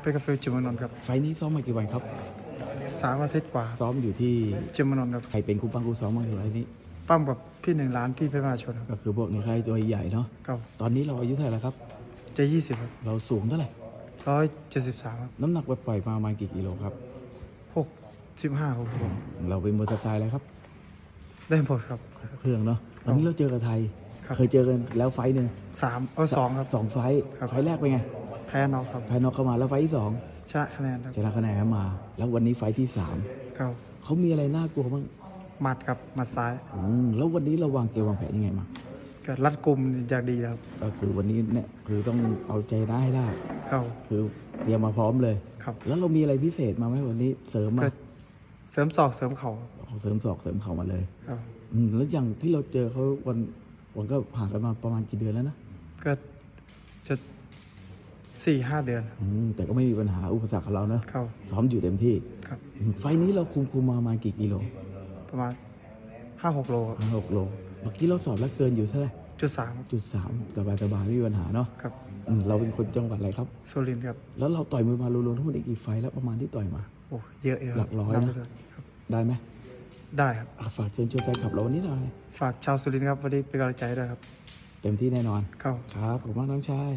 เป็นกาแฟจิมานนท์ครับไฟล์นี้ซ้อมมากี่วันครับสามอาทิตย์กว่าซ้อมอยู่ที่จิมานนท์ครับใครเป็นครูปังครูซ้อมบ้างอยู่ไฟล์นี้ปั้มกับพี่หนึ่งล้านพี่เพชรมหาชนครับก็คือพวกในค่ายตัวใหญ่เนาะก็ตอนนี้เราอายุเท่าไหร่แล้วครับจะยี่สิบครับเราสูงเท่าไหร่ร้อยเจ็ดสิบสามครับน้ำหนักปล่อยๆมาประมาณกี่กิโลครับหกสิบห้าหกสิบเราเป็นมวยสไตล์อะไรครับ ได้หมดครับเครื่องเนาะวันนี้เราเจอกับไทยครับเคยเจอกันแล้วไฟล์หนึ่งสามเอาสองครับสองไฟล์ครับไฟล์แรกเป็นไง แพ้น็อกครับแพ้นอกเข้ามาแล้วไฟล์ที่สองชนะคะแนนครับชนะคะแนนเข้ามา แล้ววันนี้ไฟล์ที่สามก็เขามีอะไรน่ากลัวบ้างหมัดครับหมัดซ้ายอืมแล้ววันนี้เราวางเกมวางแผนยังไงมาก็รัดกลุ่มอย่างดีครับ ก็คือวันนี้เนี่ยคือต้องเอาใจได้ให้ได้เข้าคือเตรียมมาพร้อมเลยครับ แล้วเรามีอะไรพิเศษมาไหมวันนี้เสริมมาก็เสริมศอกเสริมเข่าเอาเสริมศอกเสริมเข่ามาเลยครับอืมแล้วอย่างที่เราเจอเขาวันวันก็ผ่านกันมาประมาณกี่เดือนแล้วนะก็จะ สี่ห้าเดือน อืมแต่ก็ไม่มีปัญหาอุปสรรคกับเราเนอะเข้าซ้อมอยู่เต็มที่ครับ อืมไฟล์นี้เราคุมคุมมาประมาณกี่กิโลประมาณห้าหกโลครับห้าหกโลเมื่อกี้เราสอบแล้วเกินอยู่เท่าไหร่จุดสามจุดสามสบายสบายไม่มีปัญหาเนาะครับอืมเราเป็นคนจังหวัดอะไรครับสุรินทร์ครับแล้วเราต่อยมวยมารวมๆทั้งหมดอีกกี่ไฟล์แล้วประมาณที่ต่อยมา โอ้เยอะเยอะหลักร้อยนะ นับไม่ถ้วนครับได้ไหมได้ครับ อะฝากเชิญชวนแฟนคลับเราวันนี้หน่อยฝากชาวสุรินทร์ครับวันนี้เป็นกำลังใจด้วยครับเต็มที่แน่นอนเข้าครับขอบคุณมากน้องชาย